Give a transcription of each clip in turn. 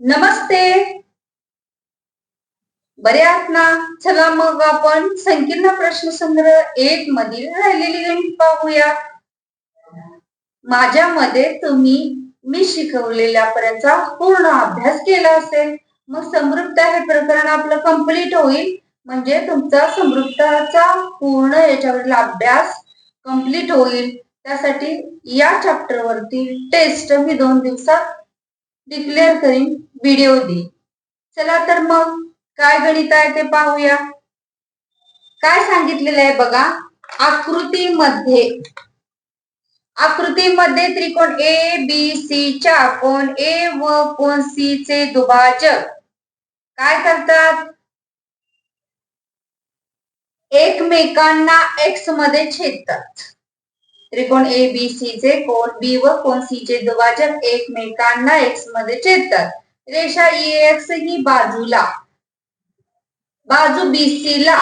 नमस्ते. बरे आहात ना? चला मग आपण संकीर्ण प्रश्न संग्रह एक मधील राहिलेली गणित पाहूया. माझ्या मते तुम्ही मी शिकवलेल्यापर्यंतचा पूर्ण अभ्यास केला असेल. मग समृद्ध हे प्रकरण आपलं कंप्लीट होईल. म्हणजे तुमचा समृद्धाचा पूर्ण याच्यावरील अभ्यास कंप्लीट होईल. त्यासाठी या चॅप्टर वरती टेस्ट मी दोन दिवसात डिक्लेअर करीन व्हिडिओ दी. चला तर मग काय गणित आहे ते पाहूया. काय सांगितलेलं आहे बघा आकृतीमध्ये. आकृतीमध्ये त्रिकोण ए बी सी च्या कोण ए व कोण सी चे दुभाजक. काय करतात? एकमेकांना एक्समध्ये छेदतात. त्रिकोण ए बी सी चे कोण बी व कोण सी चे दुभाजक एकमेकांना एक्समध्ये छेदतात. रेषा ई एक्स ही बाजूला. बाजू बीसी ला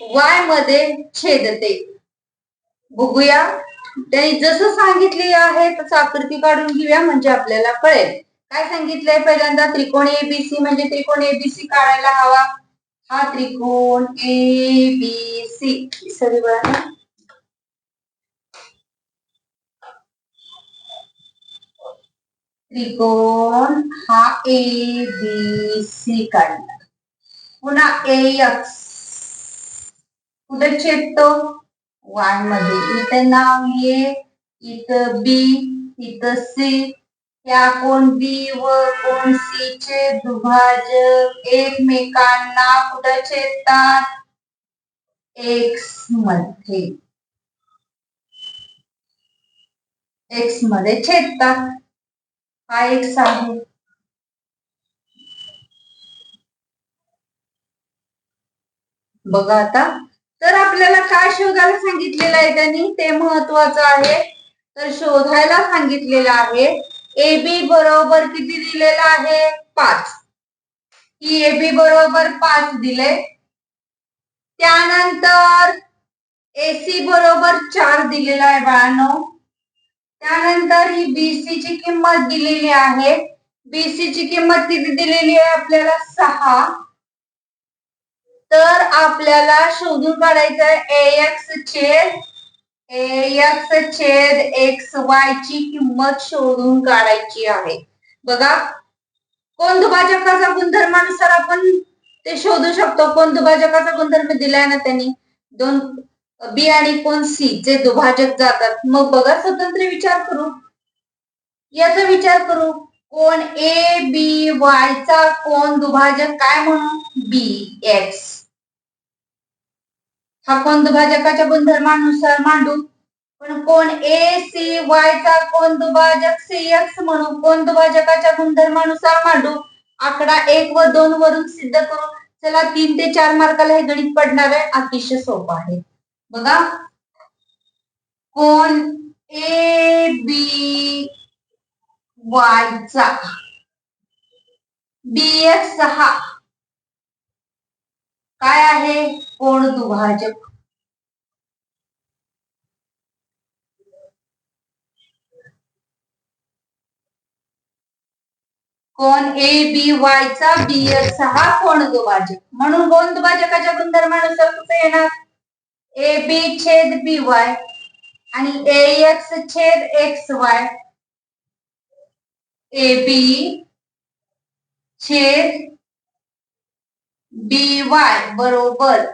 वायमध्ये छेदते. बघूया. त्यांनी जसं सांगितले आहे तसं आकृती काढून घेऊया म्हणजे आपल्याला कळेल. काय सांगितलंय पहिल्यांदा? त्रिकोण एबीसी म्हणजे त्रिकोण एबीसी काढायला हवा. हा त्रिकोण ए बी सी सॉरी बघा त्रिकोण हा A B C A X छेदतो? Y नाव ए इथं बी सी या कोण बी व कोण सी चे दुभाजक एकमेकांना कुठे छेदतात? एक्स मध्ये. एक्स हा एक आहे बघा आता. तर आपल्याला काय शोधायला सांगितलेलं आहे त्यांनी? ते महत्वाचं आहे. तर शोधायला सांगितलेलं आहे. ए बी बरोबर किती दिलेलं आहे? पाच. ही ए बी बरोबर पाच दिले. त्यानंतर एसी बरोबर चार दिलेला आहे बाळांनो. त्यानंतर ही बीसी ची किंमत दिलेली आहे. बीसी ची किंमत किती दिलेली आहे आपल्याला? सहा. तर आपल्याला शोधून काढायचं आहे एक्स छेद एक्स छेद एक्स वाय ची किंमत शोधून काढायची आहे. बघा कोण दुभाजकाचा गुणधर्मानुसार आपण ते शोधू शकतो. कोण दुभाजकाचा गुणधर्म दिलाय ना त्यांनी? दोन बी आणि कोण सी जे दुभाजक जातात. मग बघा स्वतंत्र विचार करू. याचा विचार करू. कोण ए बी वाय चा कोण दुभाजक काय म्हणू बी एक्स हा कोण दुभाजकाच्या गुणधर्मानुसार मांडू. पण कोण ए सी वाय चा कोण दुभाजक? सी एक्स म्हणू कोण दुभाजकाच्या गुणधर्मानुसार मांडू? आकडा एक व दोन वरून सिद्ध करू. चला तीन ते चार मार्काला हे गणित पडणार आहे. अतिशय सोपं आहे. बघा. कोण ए बी वायचा बी एक्स सहा. काय आहे? कोण दुभाजक? कोण ए बी वाय चा बी एफ सहा कोण दुभाजक? म्हणून कोण दुभाजकाच्या गुणधर्मानुसार कुठे येणार? ए बी छेद बी वाय आणि ए एक्स छेद एक्स वाय. ए बी छेद बी वाय बरोबर.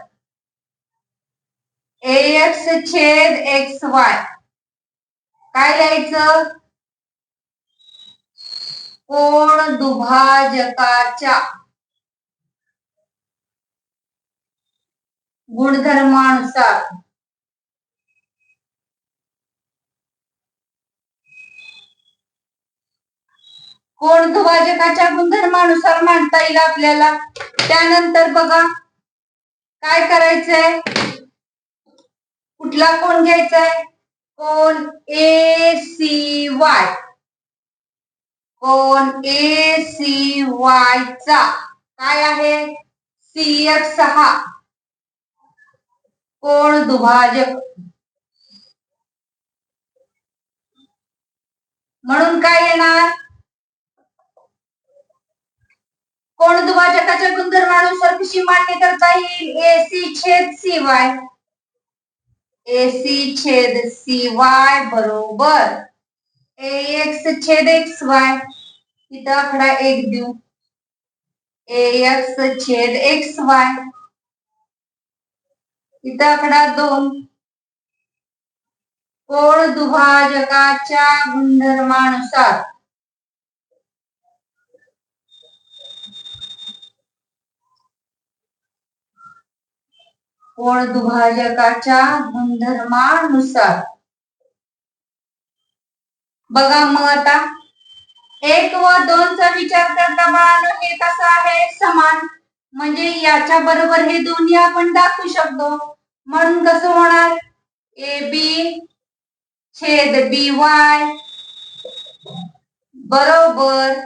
ए एक्स छेद एक्स वाय. काय लिहायचं? कोण दुभाजकाच्या. गुणधर्मानुसार. कोण दुभाजकाच्या गुणधर्मानुसार मांडता येईल आपल्याला? त्यानंतर बघा काय करायचंय? कुठला कोण घ्यायचाय? कोण ए सी वाय. कोण ए सी वाय चा काय आहे? सी एफ सहा. कोण दुभाजक? म्हणून काय येणार? कोण दुभाजकाच्या गुणधर्मानुसार कशी मान्य करता येईल? एसी छेद सी वाय एसी छेद सी वाय बरोबर. ए एक्स छेद एक्स वाय इथं आकडा एक देऊ. ए एक्स छेद एक्स वाय इथं आकडा दोन कोण दुभाजकाच्या गुणधर्मानुसार. कोण दुभाजकाच्या गुणधर्मानुसार. बघा मग आता. एक व दोनचा विचार करता बाळांनो हे कसं आहे? समान. म्हणजे याच्या बरोबर हे दोन्ही आपण दाखवू शकतो. म्हणून कसं होणार? ए बी छेद बी वाय बरोबर.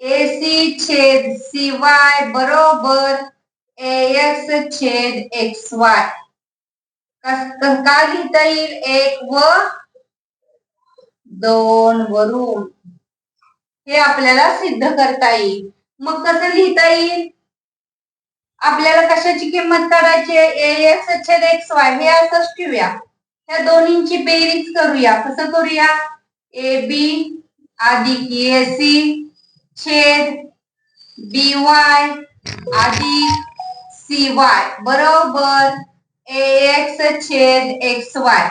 ए सी छेद सी वाय बरोबर. ए एक्स छेद एक्स वाय का लिहिता येईल? एक व दोन वरून. हे आपल्याला सिद्ध करता येईल. मग कसं लिहिता येईल? आपल्याला कशाची किंमत काढायची ए एक्स छेद एक्स वाय हे असंच ठेवूया. ह्या दोन्हींची बेरीज करूया. कसं करूया? ए बी अधिक ए सी छेद बी वाय अधिक सी वाय बरोबर? ए एक्स छेद एक्स वाय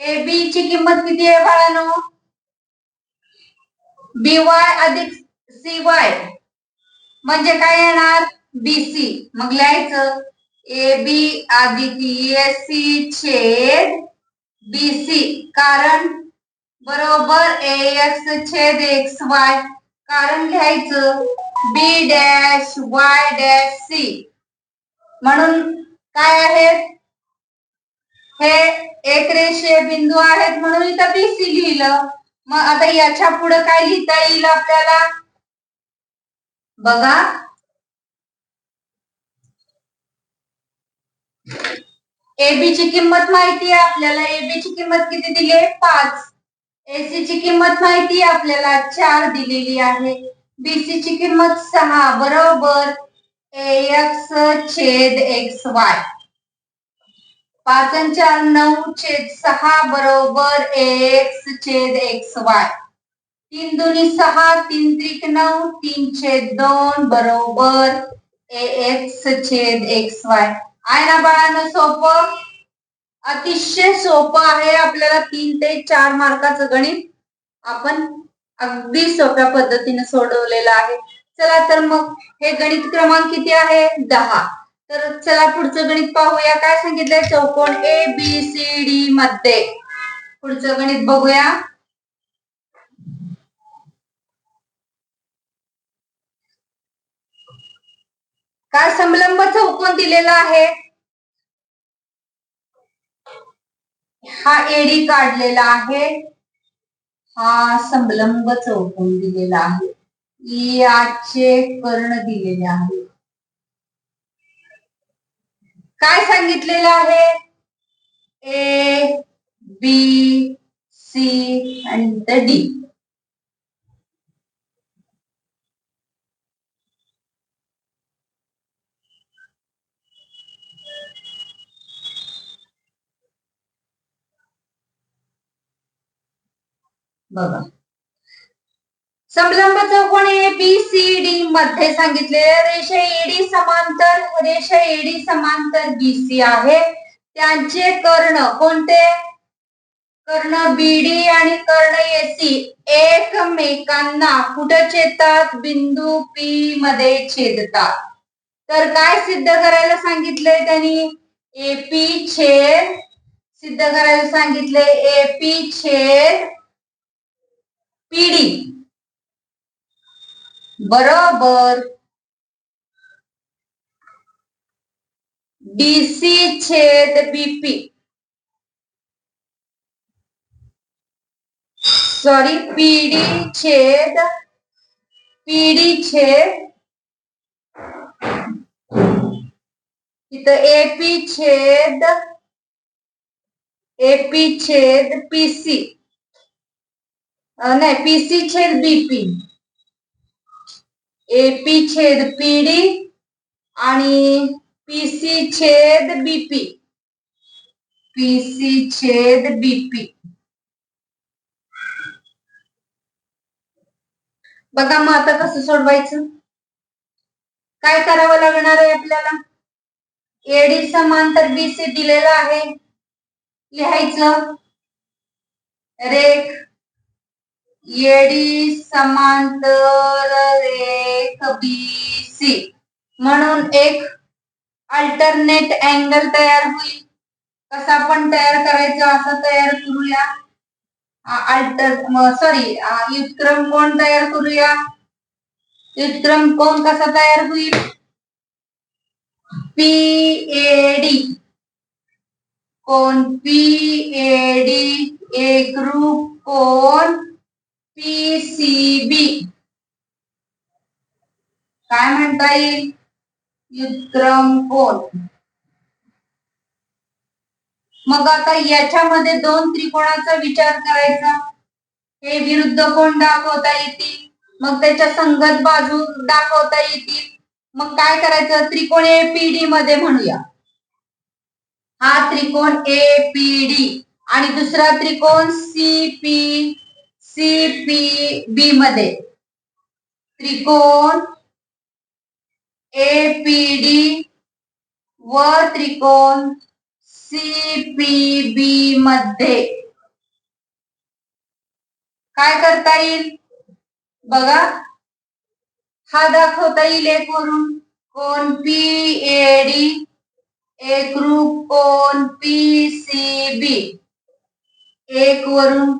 ए बी ची किंमत किती आहे बाळानो? बी वाय अधिक सी वाय म्हणजे काय येणार? बीसी मग लिहायचं. ए बी आदितीय एस सी छेद बीसी कारण बरोबर ए एक्स छेद एक्स वाय कारण लिहायचं B dash Y dash C म्हणून काय आहेत? हे एक रेषे बिंदू आहेत म्हणून इथं बी सी लिहिलं. मग आता याच्यापुढे काय लिहिता येईल आपल्याला? बघा. एबी ची किंमत माहिती आहे आपल्याला. एबी ची किंमत किती दिली आहे? पाच. एसी ची किंमत माहिती आहे आपल्याला? चार दिलेली आहे. बीसी ची किंमत सहा. बरोबर. एक्स छेद एक्स वाय. पाच चार नऊ छेद सहा. बरोबर. एक्स छेद एक्स वाय. तीन दोन्ही सहा. तीन त्रिक नऊ. तीन छेद दोन. बरोबर. एक्स छेद एक्स वाय. आहे ना बाळांना सोपं अतिशय सोपं आहे आपल्याला तीन ते चार मार्काचं गणित. आपण अगदी सोप्या पद्धतीने सोडवलेलं आहे. चला तर मग हे गणित क्रमांक किती आहे? दहा. तर चला पुढचं गणित पाहूया. काय सांगितलंय? चौकोन ए बी सी डी मध्ये. पुढचं गणित बघूया. काय समलंब चौकोन दिलेला आहे? हा एडी काढलेला आहे. हा समलंब चौकोन दिलेला आहे. E याचे कर्ण दिलेले आहे. काय सांगितलेलं आहे? ए बी सी आणि डी बघा. समलंब चौकोन ए बी सी डी मध्ये सांगितले. रेषा एडी समांतर रेषा एडी समांतर बीसी आहे. त्यांचे कर्ण कोणते? कर्ण बीडी आणि कर्ण एसी एकमेकांना कुठं छेदतात? बिंदू पी मध्ये छेदतात. तर काय सिद्ध करायला सांगितलंय त्यांनी? एपी छेद. सिद्ध करायला सांगितले एपी छेद. पिढी बरोबर. डीसी छेद B P. Sorry P D छेद पीडी छेद. तिथं एपी छेद एपी छेद पीसी. नाही पीसी छेद बीपी एपी छेद पीडी आणि पीसी छेद बीपी पीसी छेद बीपी बघा मग आता कसं सोडवायचं. काय करावं लागणार आहे आपल्याला? एडी समांतर बीसी दिलेला आहे. लिहायचं. रेख. एडी समांतर रेख बीसी. म्हणून एक अल्टरनेट अँगल तयार होईल. कसा पण तयार करायचा असा तयार करूया. अल्टर सॉरी युतक्रम कोण तयार करूया? युतक्रम कोण कसा तयार होईल? पी एडी कोण? पी एडी एक ग्रुप कोण? पीसीबी काय म्हणता येईल विक्रम कोण मग आता याच्यामध्ये दोन त्रिकोणाचा विचार करायचा. हे विरुद्ध कोण दाखवता येतील? मग त्याच्या संगत बाजू दाखवता येतील. मग काय करायचं? त्रिकोण एपीडी मध्ये म्हणूया. हा त्रिकोण एपीडी आणि दुसरा त्रिकोण सी पी बी मध्ये. त्रिकोण एपीडी व त्रिकोण सीपीबी मध्ये. काय करता येईल? बघा. हा दाखवता येईल एक वरून. कोण पी ए डी एक रूप. कोण पी सी बी एक वरून.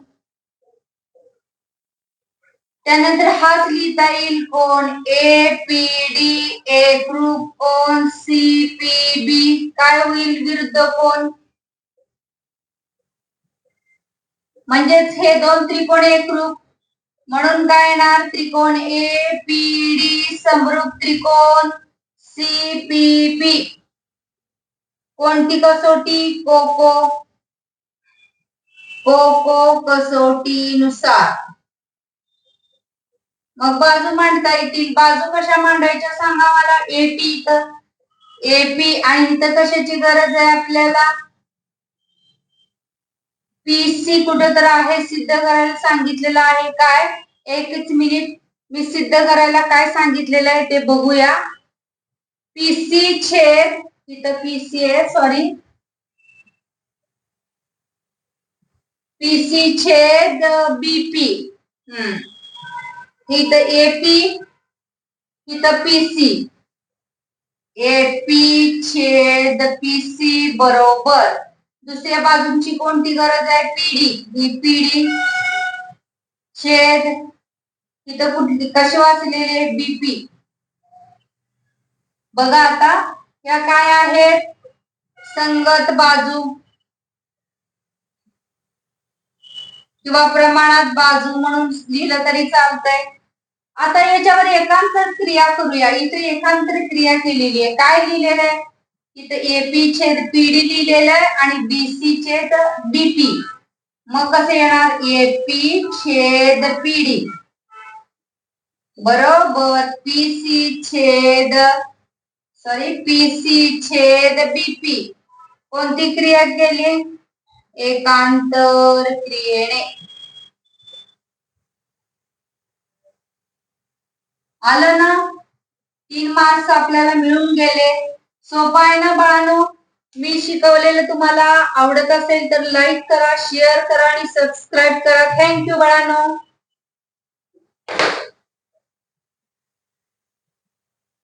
त्यानंतर हाच लिहिता येईल कोण? A P D A group कोण? सी पी बी काय होईल विरुद्ध कोण? म्हणजेच हे दोन त्रिकोण एकरूप म्हणून काय येणार? त्रिकोण ए पी डी समरूप त्रिकोण सी पी पी कोणती कसोटी? कोको. कोको कसोटीनुसार. मग बाजू मांडता येतील. बाजू कशा मांडायच्या सांगा मला. एपी इथं. एपी आणि इथं कशाची गरज आहे आपल्याला? पीसी कुठं तर आहे सिद्ध करायला सांगितलेलं आहे काय? एकच मिनिट. मी सिद्ध करायला काय सांगितलेलं आहे ते बघूया. पीसी छेद. इथं पीसी आहे सॉरी पीसी छेद बीपी हम्म. इथं एपी इथं पीसी एपी छेद पीसी बरोबर. दुसऱ्या बाजूची कोणती गरज आहे? पीडी ही पीडी छेद इथं कुठली कसे वाचलेले? बीपी बघा आता या काय आहेत? संगत बाजू. किंवा प्रमाणात बाजू म्हणून लिहिलं तरी चालतंय. आता याच्यावर एकांतर क्रिया करूया. इथे एकांतर क्रिया केलेली आहे. काय लिहिलेलं आहे? इथं एपी छेद पीडी लिहिलेलं आहे आणि बीसी छेद बीपी मग कसं येणार? एपी छेद पीडी बरोबर. पीसी छेद सॉरी पीसी छेद बीपी कोणती क्रिया केली? एकांतर क्रियेने. आलं ना? तीन मार्क्स आपल्याला मिळून गेले. सोपा आहे ना बाळानो? मी शिकवलेलं तुम्हाला आवडत असेल तर लाईक करा शेअर करा आणि सबस्क्राईब करा. थँक्यू बाळानो.